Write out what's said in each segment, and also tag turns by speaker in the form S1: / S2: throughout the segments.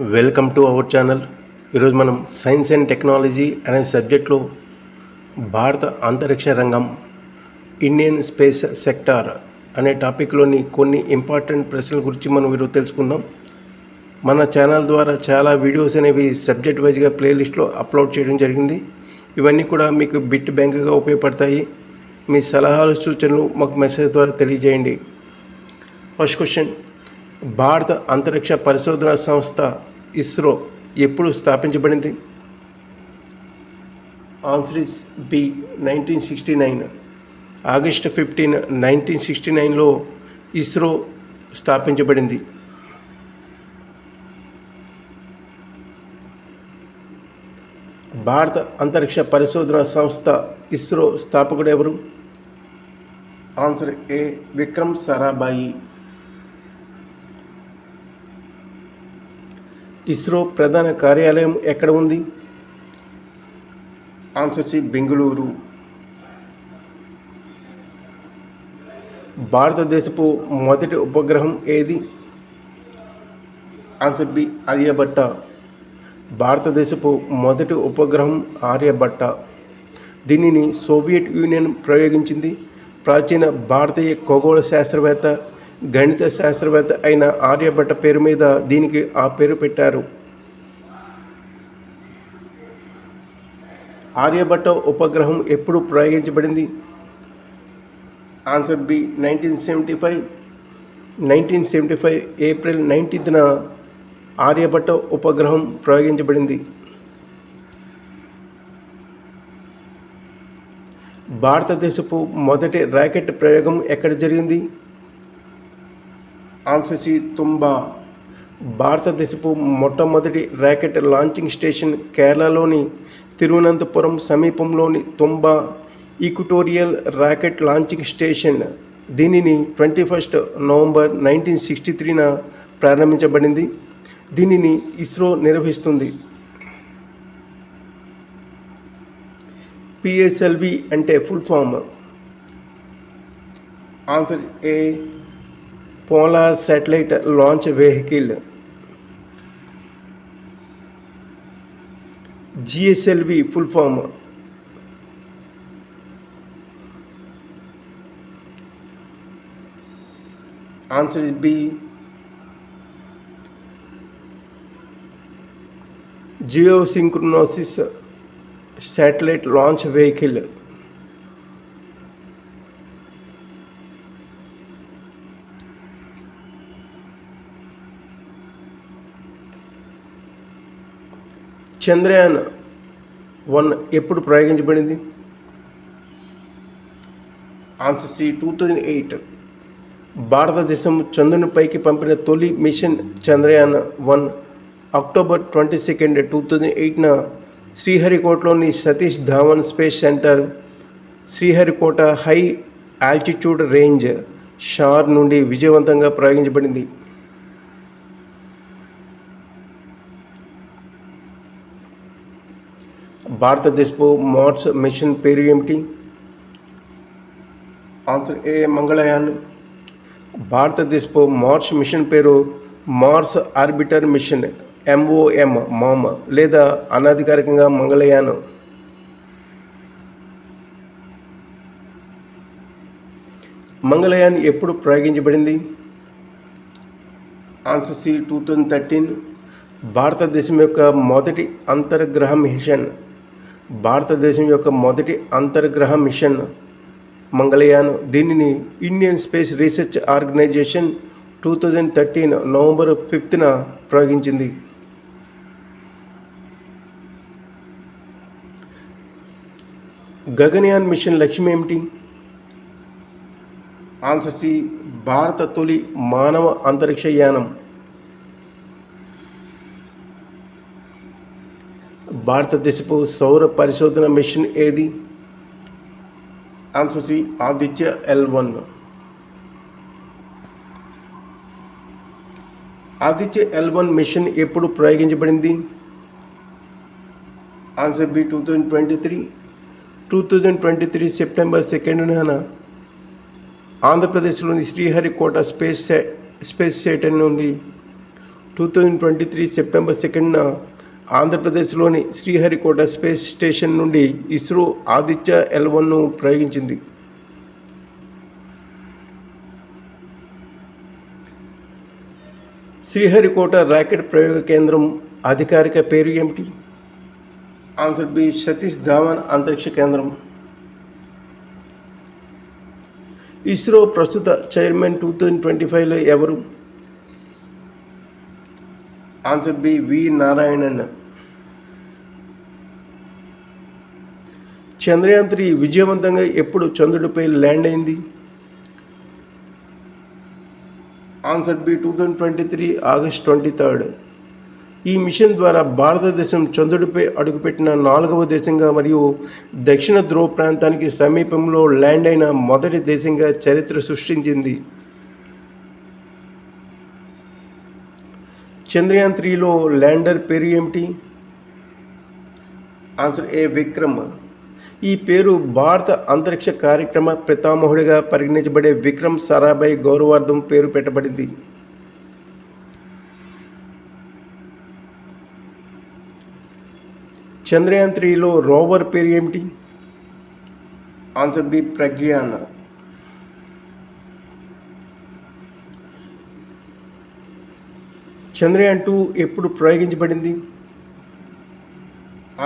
S1: Welcome to our channel. ఈరోజు మనం science and technology అనే సబ్జెక్ట్లో భారత అంతరిక్ష రంగం ఇండియన్ స్పేస్ సెక్టార్ అనే టాపిక్లోని కొన్ని ఇంపార్టెంట్ ప్రశ్నల గురించి మనం ఈరోజు తెలుసుకుందాం. మన ఛానల్ ద్వారా చాలా వీడియోస్ అనేవి సబ్జెక్ట్ వైజ్గా ప్లేలిస్ట్లో అప్లోడ్ చేయడం జరిగింది. ఇవన్నీ కూడా మీకు బిట్ బ్యాంక్గా ఉపయోగపడతాయి. మీ సలహాలు సూచనలు మాకు మెసేజ్ ద్వారా తెలియజేయండి. First question. భారత అంతరిక్ష పరిశోధన సంస్థ ఇస్రో ఎప్పుడు స్థాపించబడింది? Answer is B nineteen sixty nine. August fifteen nineteen sixty నైన్లో ఇస్రో స్థాపించబడింది. భారత అంతరిక్ష పరిశోధన సంస్థ ఇస్రో స్థాపకుడు ఎవరు? Answer A Vikram Sarabhai. ISRO ప్రధాన కార్యాలయం ఎక్కడ ఉంది? ఆన్సర్ సి బెంగళూరు భారతదేశపు మొదటి ఉపగ్రహం ఏది? ఆన్సర్ బి ఆర్యభట్ట భారతదేశపు మొదటి ఉపగ్రహం ఆర్యభట్ట దీనిని సోవియట్ యూనియన్ ప్రయోగించింది. ప్రాచీన భారతీయ ఖగోళ శాస్త్రవేత్త గణిత శాస్త్రవేత్త అయిన ఆర్యభట్ట పేరు మీద దీనికి ఆ పేరు పెట్టారు. ఆర్యభట్ట ఉపగ్రహం ఎప్పుడు ప్రయోగించబడింది? Answer B nineteen seventy five. Nineteen seventy five April నైన్టీన్త్న Aryabhata ఉపగ్రహం ప్రయోగించబడింది. భారతదేశపు మొదటి ర్యాకెట్ ప్రయోగం ఎక్కడ జరిగింది? ఆన్ససి తుంబా భారతదేశపు మొట్టమొదటి ర్యాకెట్ లాంచింగ్ స్టేషన్ కేరళలోని తిరువనంతపురం సమీపంలోని Thumba Equatorial Rocket Launching Station దీనిని twenty first November nineteen sixty త్రీన ప్రారంభించబడింది. దీనిని ఇస్రో నిర్వహిస్తుంది. పిఎస్ఎల్వి అంటే full form. Answer A Polar Satellite Launch Vehicle GSLV full form answer is B Geosynchronous Satellite Launch Vehicle Chandrayaan one ఎప్పుడు ప్రయోగించబడింది? Answer C two thousand eight భారతదేశం చంద్రునిపైకి పంపిన తొలి mission Chandrayaan one October twenty second two thousand ఎయిట్న శ్రీహరికోటలోని Satish Dhawan Space Centre Sriharikota High Altitude Range SHAR నుండి విజయవంతంగా ప్రయోగించబడింది. భారతదేశపు Mars mission పేరు ఏమిటి? Answer A Mangalyaan. భారతదేశపు మార్స్ మిషన్ పేరు Mars Orbiter Mission MOM MOM లేదా అనధికారికంగా మంగళయాన్. మంగళయాన్ ఎప్పుడు ప్రయోగించబడింది? Answer C two thousand thirteen. భారతదేశం యొక్క మొదటి అంతర్గ్రహ మిషన్. భారతదేశం యొక్క మొదటి అంతర్గ్రహ మిషన్ మంగళయాన్. దీనిని Indian Space Research Organisation two thousand thirteen November ఫిఫ్త్న ప్రయోగించింది. గగనయాన్ మిషన్ లక్ష్యం ఏమిటి? ఆన్సర్ సి భారత తొలి మానవ అంతరిక్ష యానం. భారతదేశపు సౌర పరిశోధన మిషన్ ఏది? Answer C Aditya L one Aditya L one mission ఎప్పుడు ప్రయోగించబడింది? Answer B two thousand twenty three two thousand twenty three September సెకండ్న ఆంధ్రప్రదేశ్లోని శ్రీహరికోట స్పేస్ స్పేస్ సెంటర్ నుండి two thousand twenty three September సెకండ్న ఆంధ్రప్రదేశ్లోని శ్రీహరికోట స్పేస్ స్టేషన్ నుండి ISRO Aditya L వన్ను ప్రయోగించింది. Sriharikota rocket ప్రయోగ కేంద్రం అధికారిక పేరు ఏమిటి? ఆన్సర్ బి సతీష్ ధావన్ అంతరిక్ష కేంద్రం. ఇస్రో ప్రస్తుత చైర్మన్ టూ థౌజండ్ ట్వంటీ ఫైవ్లో ఎవరు? Answer B V Narayanan Chandrayaan three విజయవంతంగా ఎప్పుడు చంద్రుడిపై ల్యాండ్ అయింది? Answer B two thousand twenty three August twenty third ఈ మిషన్ ద్వారా భారతదేశం చంద్రుడిపై అడుగుపెట్టిన నాలుగవ దేశంగా మరియు దక్షిణ ధ్రువ ప్రాంతానికి సమీపంలో ల్యాండ్ అయిన మొదటి దేశంగా చరిత్ర సృష్టించింది. చంద్రయాన్ త్రీలో ల్యాండర్ పేరు ఏమిటి? Answer A Vikram. ఈ పేరు భారత అంతరిక్ష కార్యక్రమ పితామహుడిగా పరిగణించబడే విక్రమ్ సారాభాయ్ గౌరవార్థం పేరు పెట్టబడింది. చంద్రయాన్ త్రీలో రోవర్ పేరు ఏమిటి? Answer B Pragyan. Chandrayaan two ఎప్పుడు ప్రయోగించబడింది?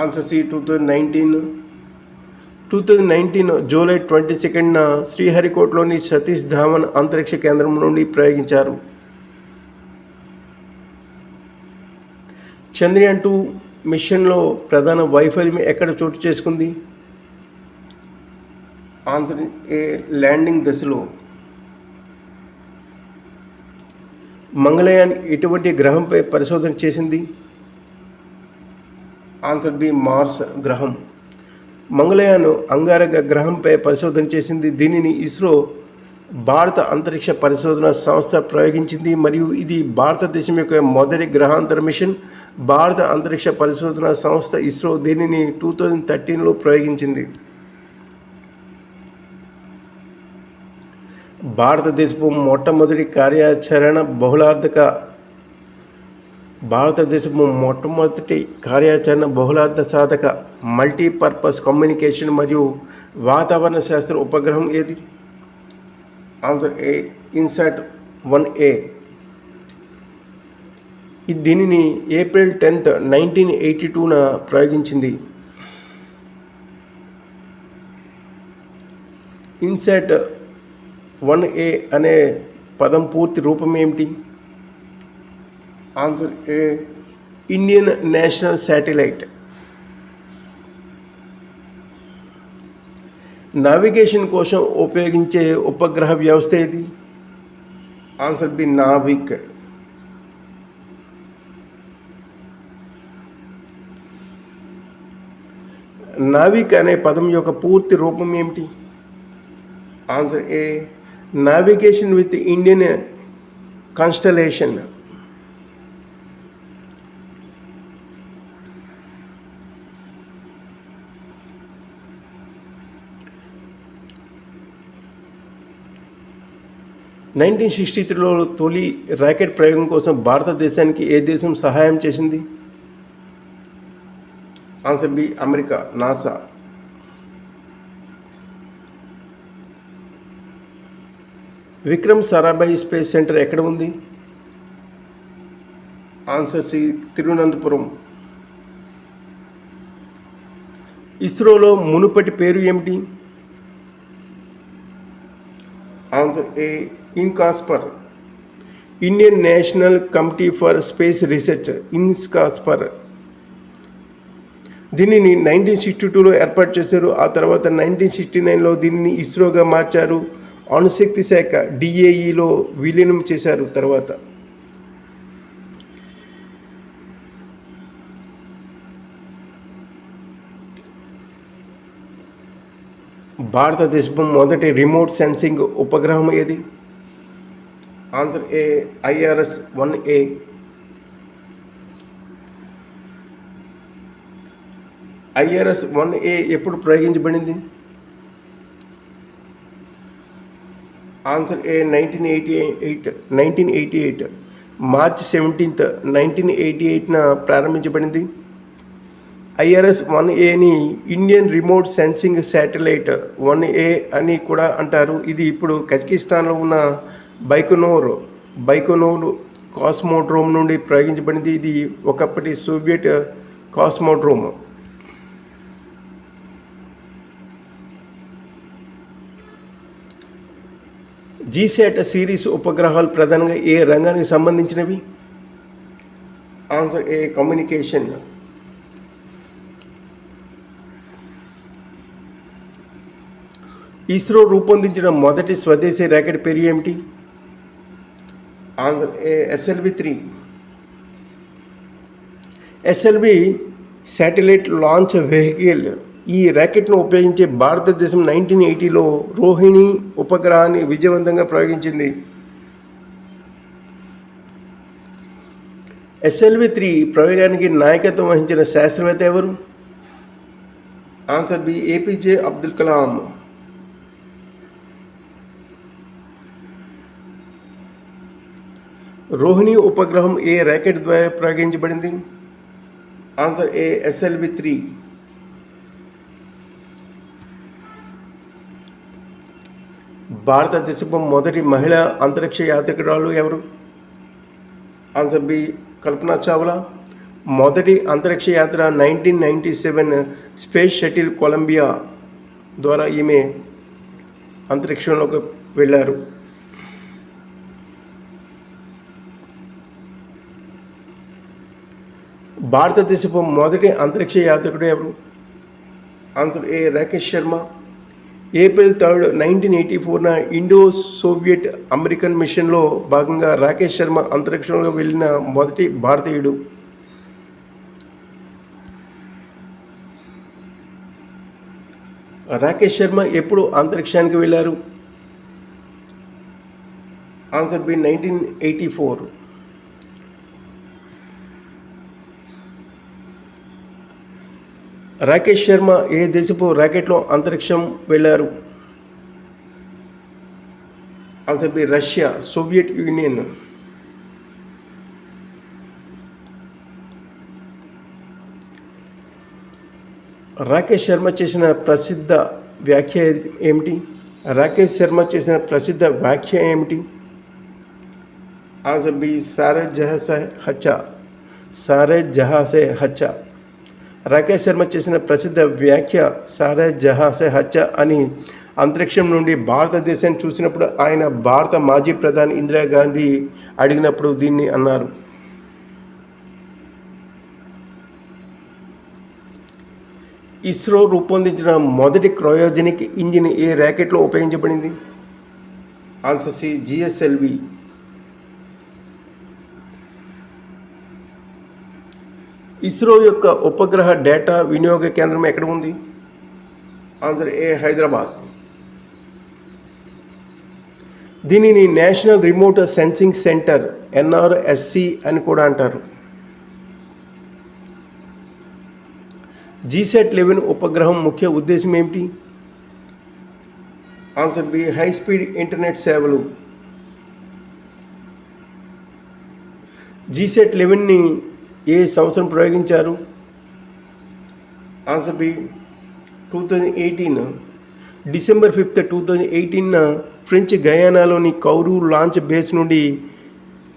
S1: Answer C two thousand nineteen two thousand nineteen July twenty సెకండ్న శ్రీహరికోటలోని సతీష్ ధావన్ అంతరిక్ష కేంద్రం నుండి ప్రయోగించారు. చంద్రయాన్ టూ మిషన్లో ప్రధాన వైఫల్యం ఎక్కడ చోటు చేసుకుంది? ఆంధ్ర ఏ ల్యాండింగ్ దశలో. మంగళయాన్ ఎటువంటి గ్రహంపై పరిశోధన చేసింది? ఆన్సర్ బి మార్స్ గ్రహం. మంగళయాన్ అంగారక గ్రహంపై పరిశోధన చేసింది. దీనిని ఇస్రో భారత అంతరిక్ష పరిశోధన సంస్థ ప్రయోగించింది. మరియు ఇది భారతదేశం యొక్క మొదటి గ్రహాంతర మిషన్. భారత అంతరిక్ష పరిశోధన సంస్థ ఇస్రో దీనిని టూ థౌజండ్ థర్టీన్లో ప్రయోగించింది. భారతదేశపు మొట్టమొదటి కార్యాచరణ బహుళార్థక భారతదేశపు మొట్టమొదటి కార్యాచరణ బహుళార్థ సాధక మల్టీపర్పస్ కమ్యూనికేషన్ మరియు వాతావరణ శాస్త్ర ఉపగ్రహం ఏది? Answer A INSAT one A. దీనిని ఏప్రిల్ టెన్త్ నైన్టీన్ ఎయిటీ టూన ప్రయోగించింది. ఇన్సాట్ వన్ ఏ అనే పదం పూర్తి రూపం ఏమిటి? Answer A Indian National Satellite. Navigation కోసం ఉపయోగించే ఉపగ్రహ వ్యవస్థ ఏది? Answer B Navik. నావిక్ అనే పదం యొక్క పూర్తి రూపం ఏమిటి? Answer A Navigation with Indian Constellation nineteen sixty త్రీలో తొలి ర్యాకెట్ ప్రయోగం కోసం భారతదేశానికి ఏ దేశం సహాయం చేసింది? Answer B America NASA Vikram Sarabhai Space Centre ఎక్కడ ఉంది? Answer C Thiruvananthapuram. ఇస్రోలో మునుపటి పేరు ఏమిటి? Answer A INCOSPAR. Indian National Committee for Space Research INCOSPAR దీనిని నైన్టీన్ సిక్స్టీ టూలో ఏర్పాటు చేశారు. ఆ తర్వాత నైన్టీన్ సిక్స్టీ నైన్లో దీనిని ఇస్రోగా మార్చారు. అణుశక్తి శాఖ డిఏఈలో విలీనం చేశారు తర్వాత. భారతదేశం మొదటి రిమోట్ సెన్సింగ్ ఉపగ్రహం ఏది? Answer A IRS one A. IRS one A ఎప్పుడు ప్రయోగించబడింది? Answer A nineteen eighty eight nineteen eighty eight March seventeenth nineteen eighty ఎయిట్న ప్రారంభించబడింది. ఐఆర్ఎస్ వన్ ఏని Indian Remote Sensing Satellite one A అని కూడా అంటారు. ఇది ఇప్పుడు కజకిస్తాన్లో ఉన్న బైకనోర్ బైకోనోర్ కాస్మోడ్రోమ్ నుండి ప్రయోగించబడింది. ఇది ఒకప్పటి సోవియట్ కాస్మోడ్రోమ్. జీసెట్ సిరీస్ ఉపగ్రహాలు ప్రధానంగా ఏ రంగానికి సంబంధించినవి? ఆన్సర్ ఏ కమ్యూనికేషన్ ఇస్రో రూపొందించిన మొదటి స్వదేశీ ర్యాకెట్ పేరు ఏమిటి? Answer A SLV three SLV Satellite Launch Vehicle ఈ ర్యాకెట్ను ఉపయోగించి భారతదేశం నైన్టీన్ ఎయిటీలో రోహిణి ఉపగ్రహాన్ని విజయవంతంగా ప్రయోగించింది. ఎస్ఎల్వి త్రీ ప్రయోగానికి నాయకత్వం వహించిన శాస్త్రవేత్త ఎవరు? Answer B APJ Abdul Kalam. Rohini ఉపగ్రహం ఏ ర్యాకెట్ ద్వారా ప్రయోగించబడింది? Answer A SLV three. భారతదేశపు మొదటి మహిళా అంతరిక్ష యాత్రికురాలు ఎవరు? Answer B Kalpana Chawla. మొదటి అంతరిక్ష యాత్ర nineteen ninety seven space shuttle Columbia ద్వారా ఈమె అంతరిక్షంలోకి వెళ్ళారు. భారతదేశపు మొదటి అంతరిక్ష యాత్రికుడు ఎవరు? Answer A Rakesh Sharma. April third nineteen eighty ఫోర్న Indo Soviet American మిషన్లో భాగంగా రాకేష్ శర్మ అంతరిక్షంలో వెళ్ళిన మొదటి భారతీయుడు. రాకేష్ శర్మ ఎప్పుడు అంతరిక్షానికి వెళ్ళారు? Answer B nineteen eighty four. Rakesh Sharma ఏ దేశపు రాకెట్లో అంతరిక్షం వెళ్ళారు answer B Russia Soviet Union. Rakesh Sharma చేసిన ప్రసిద్ధ వ్యాఖ్య ఏమిటి? రాకేష్ శర్మ చేసిన ప్రసిద్ధ వ్యాఖ్య ఏమిటి? ఆన్సర్ బి సారే జహసే హచ్చా సారే జహాసే హచ్చా రాకేష్ శర్మ చేసిన ప్రసిద్ధ వ్యాఖ్య సారే జహాసే హత్య అని అంతరిక్షం నుండి భారతదేశాన్ని చూసినప్పుడు ఆయన భారత మాజీ ప్రధాని ఇందిరాగాంధీ అడిగినప్పుడు దీన్ని అన్నారు. ఇస్రో రూపొందించిన మొదటి క్రయోజనిక్ ఇంజిన్ ఏ ర్యాకెట్లో ఉపయోగించబడింది? Answer C GSLV. ఇస్రో యొక్క ఉపగ్రహ డేటా వినియోగ కేంద్రం ఎక్కడ ఉంది? Answer A Hyderabad. దీనిని National Remote Sensing Centre NRSC అని కూడా అంటారు. జీసెట్ లెవెన్ ఉపగ్రహం ముఖ్య ఉద్దేశం ఏమిటి? Answer B high speed internet సేవలు. జీసెట్ లెవెన్ని ఏ సంవత్సరం ప్రయోగించారు? Answer B two thousand eighteen. December fifth two thousand ఎయిటీన్న French గయానాలోని కౌరు లాంచ్ బేస్ నుండి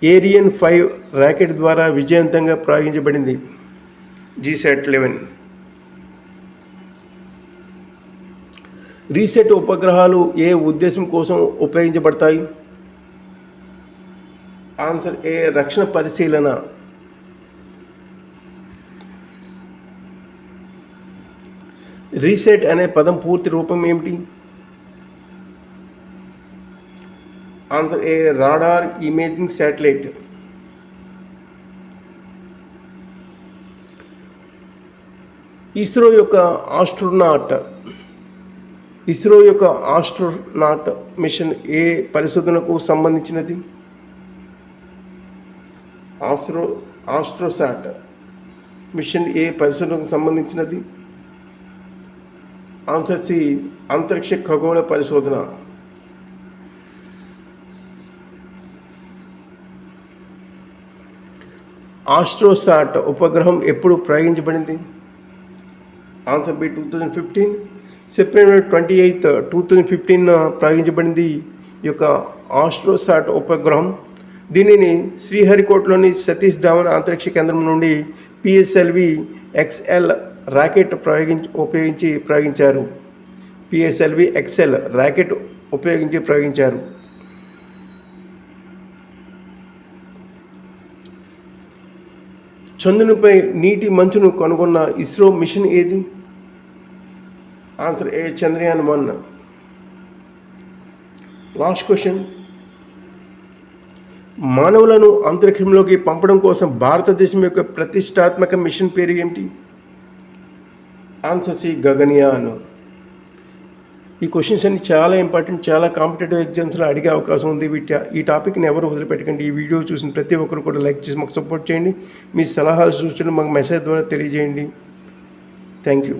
S1: ఏరియన్ ఫైవ్ ర్యాకెట్ ద్వారా విజయవంతంగా ప్రయోగించబడింది. జీసెట్ లెవెన్. రీసెట్ ఉపగ్రహాలు ఏ ఉద్దేశం కోసం ఉపయోగించబడతాయి? ఆన్సర్ ఏ రక్షణ పరిశీలన. రీసెట్ అనే పదం పూర్తి రూపం ఏమిటి? Answer A Radar Imaging Satellite. ISRO యొక్క ఆస్ట్రోనాట్. ఇస్రో యొక్క ఆస్ట్రోనాట్ మిషన్ ఏ పరిశోధనకు సంబంధించినది? ఆస్ట్రో ఆస్ట్రోసాట్ మిషన్ ఏ పరిశోధనకు సంబంధించినది? ఆన్సర్ సి అంతరిక్ష ఖగోళ పరిశోధన. ఆస్ట్రోసాట్ ఉపగ్రహం ఎప్పుడు ప్రయోగించబడింది? Answer B two thousand fifteen. September twenty eighth two thousand fifteen ప్రయోగించబడింది ఈ యొక్క ఆస్ట్రోసాట్ ఉపగ్రహం. దీనిని శ్రీహరికోటలోని సతీష్ ధావన్ అంతరిక్ష కేంద్రం నుండి పిఎస్ఎల్వి ఎక్స్ఎల్ రాకెట్ ప్రయోగించి ఉపయోగించి ప్రయోగించారు. పిఎస్ఎల్వి ఎక్స్ఎల్ రాకెట్ ఉపయోగించి ప్రయోగించారు. చంద్రునిపై నీటి మంచును కనుగొన్న ఇస్రో మిషన్ ఏది? Answer A Chandrayaan one. Last question. మానవులను అంతరిక్షంలోకి పంపడం కోసం భారతదేశం యొక్క ప్రతిష్టాత్మక మిషన్ పేరు ఏమిటి? ఆన్సర్ ఈ గగనియాను ఈ క్వశ్చన్స్ అన్ని చాలా ఇంపార్టెంట్ చాలా కాంపిటేటివ్ ఎగ్జామ్స్లో అడిగే అవకాశం ఉంది. వీటి ఈ టాపిక్ని ఎవరు వదిలిపెట్టకండి. ఈ వీడియో చూసిన ప్రతి ఒక్కరు కూడా లైక్ చేసి మాకు సపోర్ట్ చేయండి. మీ సలహాలు సూచనలు మాకు మెసేజ్ ద్వారా తెలియజేయండి. Thank you